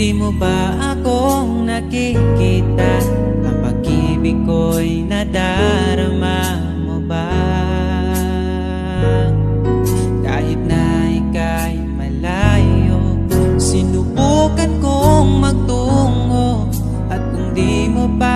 akong nakikita Ang pag-ibig ko'y nadarama mo ba? Kahit na ika'y malayo Sinubukan kong magtungo At kung di mo pa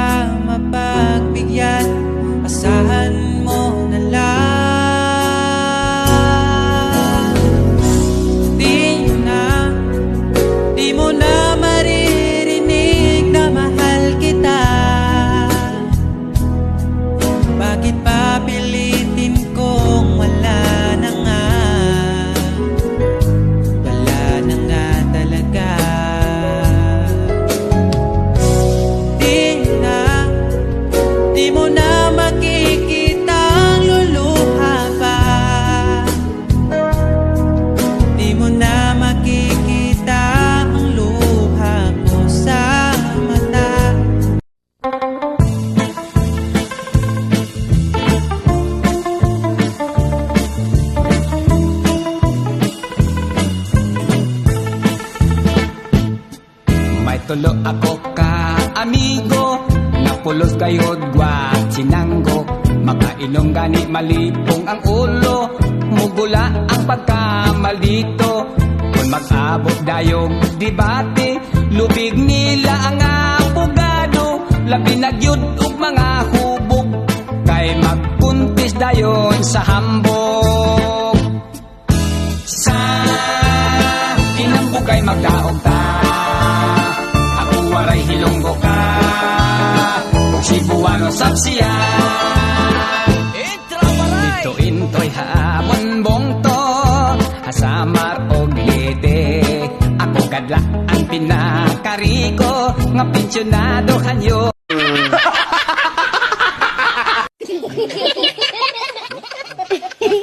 May tulo ako ka amigo. Napulos kayo dwa sinanggo Makainom gani malipong ang ulo. Mugula ang pagkamaldito Kung mag-abot dayong debate Lubig nila ang abogado Labi nagyud og mga hubog. Kay magpuntis dayon sa hambog waray hilonggo ka Cebuano sapsiya Dito intoy hamon bongto Hasamar og lite Ako kadla ang pinakariko Nga pensyonado kanyo